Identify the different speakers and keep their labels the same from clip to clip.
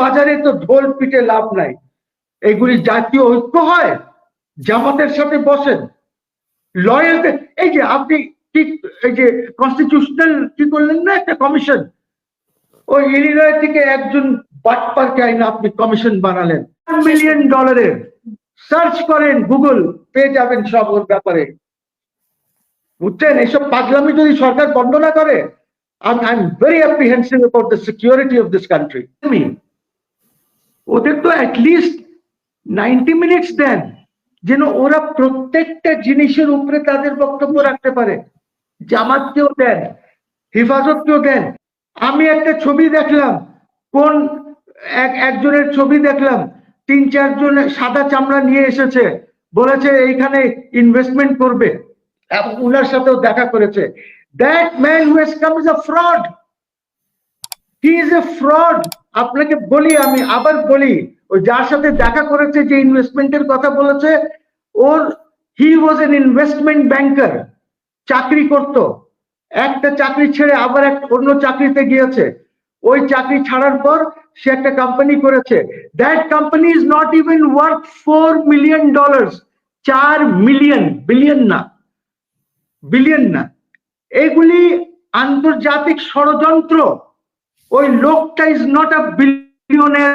Speaker 1: বাজারে তো ঢোল পিটে লাভ নাই। এগুলি জাতীয় ঐক্য হয় জামাতের সাথে বসেন। লয়াল এই যে আপনি ঠিক এই যে কনস্টিটিউশনাল কি করলেন না একটা কমিশন ওই ইলিনয় থেকে একজন বাটপারকে আইন আপনি কমিশন বানালেন। মিলিয়ন ডলারের সার্চ করেন গুগল পেয়ে যাবেন সব ওর ব্যাপারে। বুঝছেন? এইসব পাগলামি যদি সরকার বন্ধ না করে I'm very apprehensive about the security of this country. Me, ওদের তো অ্যাটলিস্ট নাইনটি মিনিটস দেন, যেন ওরা প্রত্যেকটা জিনিসের উপরে তাদের বক্তব্য রাখতে পারে। জামাতকেও দেন, হেফাজতকেও দেন। আমি একটা ছবি দেখলাম, কোন এক, একজনের ছবি দেখলাম, তিন, চারজন সাদা চামড়া নিয়ে এসেছে, বলেছে এইখানে ইনভেস্টমেন্ট করবে। এবং উনার সাথেও দেখা করেছে। That man who has come is a fraud he is a fraud আপনাকে বলি, আমি আবার বলি ওই যার সাথে দেখা করেছে, যে ইনভেস্টমেন্টের কথা বলেছে, ওর he was an investment banker চাকরি করত। একটা চাকরি ছেড়ে আবার এক অন্য চাকরিতে গিয়েছে। ওই চাকরি ছাড়ার পর সে একটা কোম্পানি করেছে। That company is not even worth four million dollars চার মিলিয়ন বিলিয়ন না। বিলিয়ন না। এগুলি আন্তর্জাতিক ষড়যন্ত্র। ওই লোকটা ইজ নট আ বিলিয়নের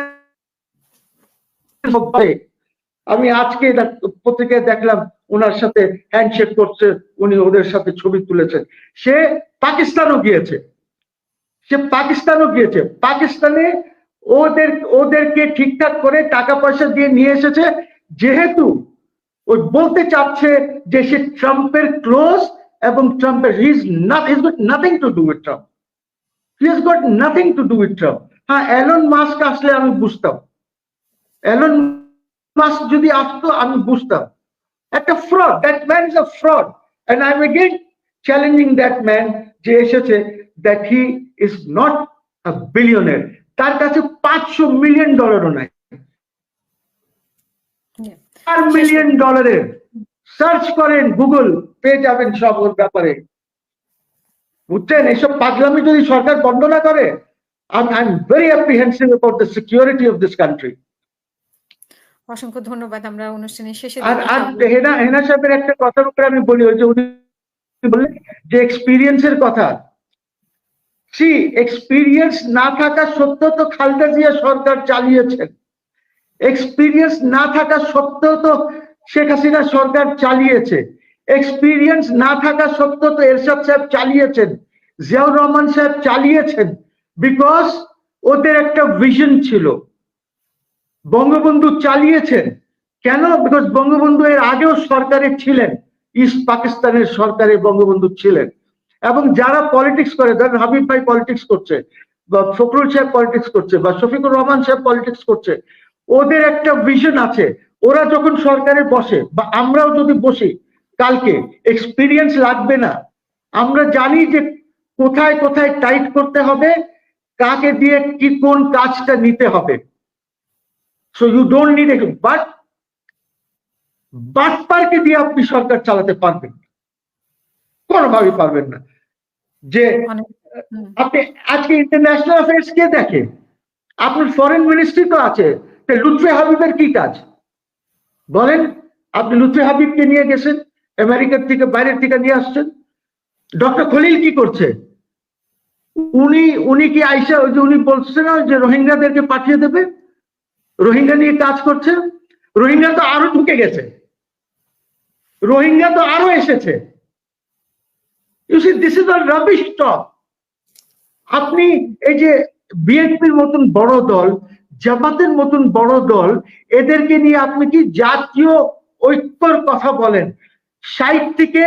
Speaker 1: আমি আজকে পত্রিকায় দেখলাম, ওনার সাথে হ্যান্ডশেক করছে, উনি ওদের সাথে ছবি তুলেছেন সে পাকিস্তানও গিয়েছে। সে পাকিস্তানও গিয়েছে। পাকিস্তানে ওদের, ওদেরকে ঠিকঠাক করে টাকা পয়সা দিয়ে নিয়ে এসেছে। যেহেতু ওই বলতে চাচ্ছে যে সে ট্রাম্পের ক্লোজ এবং ট্রাম্পের he is not is nothing to do with Trump he is got nothing to do with Trump হ্যাঁ অ্যালন মাস্ক আসলে আমি বুঝতাম। অ্যালন মাস্ক যদি আসতো আমি বুঝতাম। একটা fraud that man is a fraud and I am again challenging that man যে এসেছে that he is not a বিলিয়নের তার কাছে পাঁচশো মিলিয়ন ডলারও নাই. চার মিলিয়ন ডলারের সার্চ করেন গুগল পেয়ে যাবেন সব ওর ব্যাপারে। বুঝছেন? এইসব পাগলামি যদি সরকার বন্ধ না করে I am very apprehensive about the security of this country
Speaker 2: অসংখ্য ধন্যবাদ আমরা অনুষ্ঠানের শেষে
Speaker 1: আর আর হেনা হেনা সাহেবের একটা কথার উপরে আমি বলি ওই যে উনি বললেন যে এক্সপিরিয়েন্সের কথা। সি এক্সপিরিয়েন্স না থাকা সত্ত্বেও তো খালেদা জিয়া সরকার চালিয়েছেন। এক্সপিরিয়েন্স না থাকা সত্ত্বেও তো শেখ হাসিনা সরকার চালিয়েছে। এক্সপিরিয়েন্স না থাকা সত্ত্বেও তো এরশাদ সাহেব চালিয়েছেন, জিয়াউর রহমান সাহেব চালিয়েছেন বিকজ ওদের একটা ভিশন ছিল। বঙ্গবন্ধু চালিয়েছেন। কেন? বিকজ বঙ্গবন্ধু এর আগেও সরকারে ছিলেন ইস্ট পাকিস্তানের সরকারে বঙ্গবন্ধু ছিলেন। এবং যারা পলিটিক্স করে, ধরেন হাবিব ভাই পলিটিক্স করছে, বা ফখরুল সাহেব পলিটিক্স করছে, বা শফিকুর রহমান সাহেব পলিটিক্স করছে, ওদের একটা ভিশন আছে। ওরা যখন সরকারে বসে, বা আমরাও যদি বসি কালকে এক্সপিরিয়েন্স লাগবে না। আমরা জানি যে কোথায় কোথায় টাইট করতে হবে কাকে দিয়ে কি কোন কাজটা নিতে হবে। So you don't need but বাটপারকে দিয়ে আপনি সরকার চালাতে পারবেন। কোনোভাবে পারবেন না। যে আপনি আজকে ইন্টারন্যাশনাল অ্যাফেয়ার্স কে দেখে আপনার ফরেন মিনিস্ট্রি তো আছে লুৎফে হাবিবের কি কাজ? বলেন আপনি লুৎফে হাবিবকে নিয়ে গেছেন? আমেরিকার থেকে বাইরের থেকে নিয়ে আসছেন। ডক্টর খলিল কি করছে? উনি উনি কি আইসা ওই যে উনি বলছে না যে রোহিঙ্গাদেরকে পাঠিয়ে দেবে? রোহিঙ্গা নিয়ে কাজ করছে। রোহিঙ্গা তো আরও ঢুকে গেছে। রোহিঙ্গা তো আরও এসেছে। ইউ সি দিস ইজ আপনি এই যে বিএনপির মতন বড় দল, জামাতের মতন বড় দল, এদেরকে নিয়ে আপনি কি জাতীয় ঐক্যর কথা বলেন? ষাট থেকে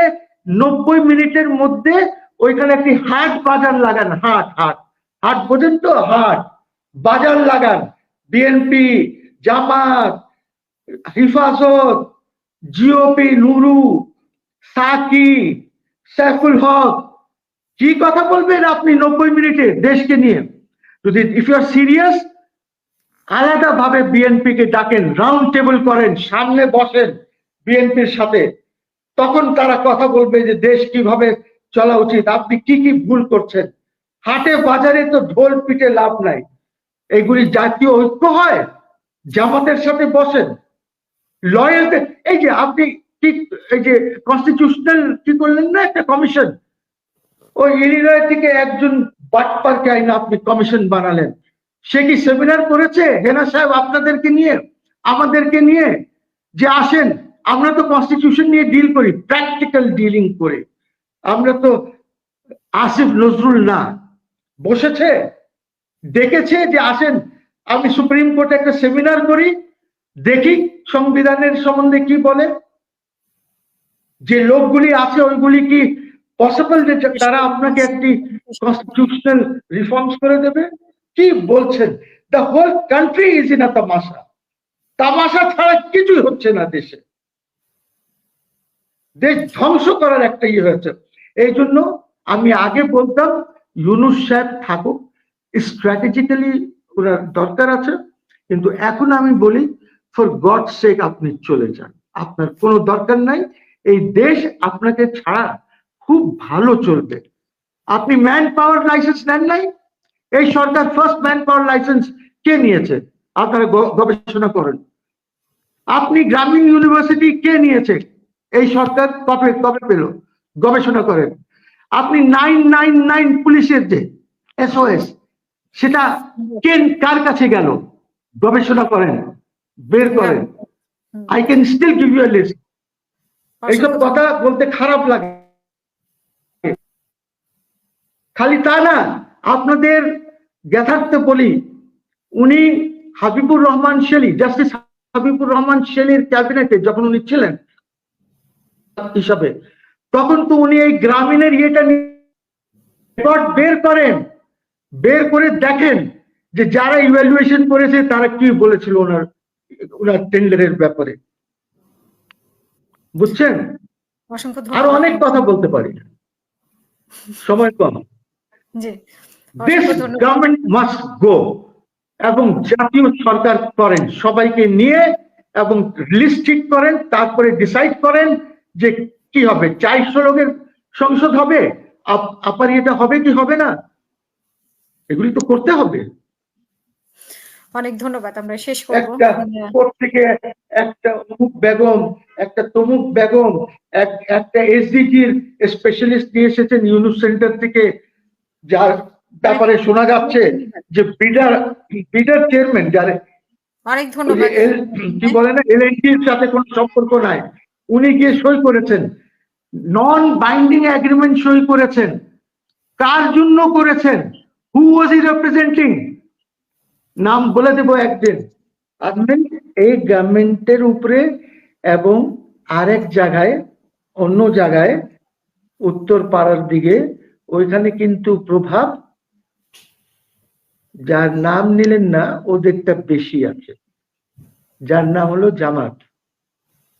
Speaker 1: নব্বই মিনিটের মধ্যে ওইখানে একটি হাট বাজার লাগান, হাট হাট। হাট বোঝেন তো? হাট। বাজার লাগান। BNP Jamaat, Hefazat GOP Nuru, Saki, Saiful Haque. কি কথা বলবেন আপনি নব্বই মিনিটে দেশকে নিয়ে? যদি ইফ ইউ আর সিরিয়াস আলাদা ভাবে বিএনপি কে ডাকেন রাউন্ড টেবিল করেন, সামনে বসেন বিএনপির সাথে। তখন তারা কথা বলবে যে দেশ কীভাবে চলা উচিত? আপনি কি কি ভুল করছেন? হাটে বাজারে তো ঢোল পিটে লাভ নাই। এগুলি জাতীয় ঐক্য হয়? জামাতের সাথে বসেন। লয়াল এই যে আপনি ঠিক এই যে কনস্টিটিউশনাল কি করলেন না একটা কমিশন ওই ইলিনয় থেকে একজন বাটপারকে আইন আপনি কমিশন বানালেন। সে কি সেমিনার করেছে? হেনা সাহেব আপনাদেরকে নিয়ে, আমাদেরকে নিয়ে যে আসেন। আমরা তো কনস্টিটিউশন নিয়ে ডিল করি প্র্যাকটিক্যাল ডিলিং করে। আমরা তো আসিফ নজরুল না। বসেছে, দেখেছে যে আসেন, আমি সুপ্রিম কোর্টে একটা সেমিনার করি, দেখি সংবিধানের সম্বন্ধে কি বলে। যে লোকগুলি আছে, ওইগুলি কি পসিবল যে তারা আপনাকে একটি কনস্টিটিউশনাল রিফর্মস করে দেবে? কি বলছেন? The whole country is in a তামাশা। তামাশা ছাড়া কিছুই হচ্ছে না দেশে। দেশ ধ্বংস করার একটা ইয়ে হয়েছে। এই জন্য আমি আগে বলতাম, ইউনুস সাহেব থাকুক স্ট্র্যাটেজিক্যালি ওনার দরকার আছে, কিন্তু এখন আমি বলি ফর গড সেক আপনি চলে যান। আপনার কোনো দরকার নাই, এই দেশ আপনাকে ছাড়া খুব ভালো চলবে। আপনি ম্যান পাওয়ার লাইসেন্স নেন নাই, এই সরকার ফার্স্ট ম্যান পাওয়ার লাইসেন্স কে নিয়েছে? আপনারা গবেষণা করেন। আপনি গ্রামীণ ইউনিভার্সিটি কে নিয়েছে? এই সরকার কবে কবে পেল গবেষণা করেন। আপনি নাইন নাইন নাইন পুলিশের যে এসওএস সেটা কেন কার কাছে গেল? গবেষণা করেন বের করেন। I can still give you list এইসব কথা বলতে খারাপ লাগে। খালি তা না আপনাদের জ্ঞাতার্থে বলি উনি হাবিবুর রহমান শেলি জাস্টিস হাবিবুর রহমান শেলির ক্যাবিনেটে যখন উনি ছিলেন হিসাবে। তখন তো উনি এই গ্রামীণের ইয়েটা রেকর্ড বের করেন বের করে দেখেন যে যারা ইভ্যালুয়েশন করেছে তারা কি বলেছিল ওনার ওনার টেন্ডারের ব্যাপারে। বুঝছেন?
Speaker 2: আরও
Speaker 1: অনেক কথা বলতে পারি। সময় কম।
Speaker 2: অসংখ্য
Speaker 1: গভর্নমেন্ট মাস্ট গো এবং জাতীয় সরকার করেন। সবাইকে নিয়ে এবং লিস্ট ঠিক করেন তারপরে ডিসাইড করেন যে কি হবে? চারশো লোকের সংসদ হবে? আপ- আপার এটা হবে কি হবে না? এগুলি তো করতে হবে।
Speaker 2: অনেক ধন্যবাদ আমরা শেষ করব।
Speaker 1: থেকে একটা অমুক বেগম একটা তমুক বেগম এক- একটা এসডিজির স্পেশালিস্ট নিয়ে এসেছেন ইউনুস সেন্টার থেকে যার ব্যাপারে শোনা যাচ্ছে যে বিডার বিডার চেয়ারম্যান যার
Speaker 2: অনেক ধন্যবাদ।
Speaker 1: কি বলে না এলএনটির সাথে কোনো সম্পর্ক নাই। উনি গিয়ে সই করেছেন। নন বাইন্ডিং এগ্রিমেন্ট সই করেছেন। কার জন্য করেছেন? হু ওয়াজ ই রিপ্রেজেন্টিং নাম বলে দেবো একদিন। আপনি এই গভর্নমেন্টের উপরে এবং আরেক জায়গায়, অন্য জায়গায়, উত্তর পাড়ার দিকে, ওইখানে কিন্তু প্রভাব, যার নাম নিলেন না ওদেরটা বেশি আছে। যার নাম হলো জামাত।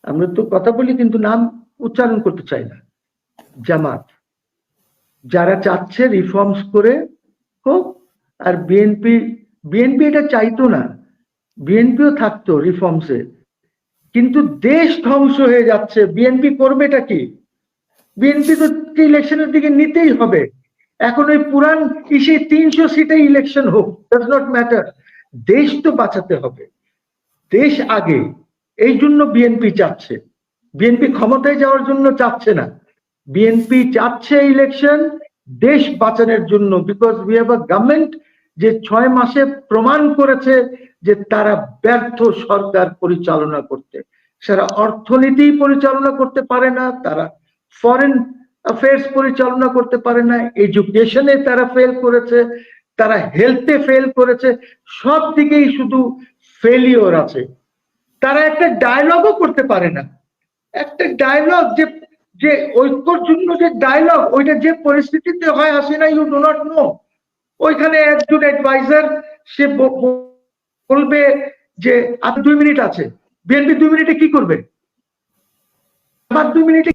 Speaker 1: আমরা তো কথা বলি, কিন্তু নাম উচ্চারণ করতে চাই না। জামাত। যারা চাচ্ছে রিফর্মস করে হোক, আর বিএনপি বিএনপি এটা চাইতো না। বিএনপিও থাকতো রিফর্মসে কিন্তু দেশ ধ্বংস হয়ে যাচ্ছে। বিএনপি করবে এটা কি? বিএনপি তো ইলেকশনের দিকে নিতেই হবে। এখন ওই পুরান ইসে তিনশো সিটে ইলেকশন হোক ডাজ নট ম্যাটার দেশ তো বাঁচাতে হবে। দেশ আগে। এই জন্য বিএনপি চাচ্ছে। বিএনপি ক্ষমতায় যাওয়ার জন্য চাচ্ছে না। বিএনপি চাচ্ছে ইলেকশন দেশ বাঁচানোর জন্য because we have a government যে ছয় মাসে প্রমাণ করেছে যে তারা ব্যর্থ সরকার পরিচালনা করতে। সেরা অর্থনীতি পরিচালনা করতে পারে না, তারা ফরেন অ্যাফেয়ার্স পরিচালনা করতে পারে না এডুকেশনে তারা ফেল করেছে, তারা হেলথে ফেল করেছে, সব দিকেই শুধু ফেলিওর আছে। তারা একটা ডায়লগও করতে পারে না। একটা ডায়লগ যে যে ঐক্যর জন্য যে ডায়লগ ওইটা যে পরিস্থিতিতে হয় আসে না ইউ ডো নট নো ওইখানে একজন অ্যাডভাইজার সে বলবে যে, আপনি দুই মিনিট আছে, বিএনপি দুই মিনিটে কি করবে? আবার দুই মিনিটে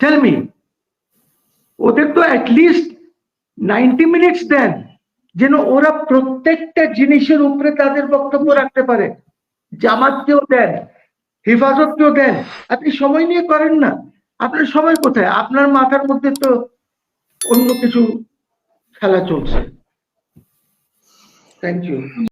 Speaker 1: টেল মি ওদের তো অ্যাটলিস্ট নাইনটি মিনিটস দেন, যেন ওরা প্রত্যেকটা জিনিসের উপরে তাদের বক্তব্য রাখতে পারে। জামাতকেও দেন, হেফাজতকেও দেন। আপনি সময় নিয়ে করেন না। আপনার সময় কোথায়? আপনার মাথার মধ্যে তো অন্য কিছু খেলা চলছে। Thank you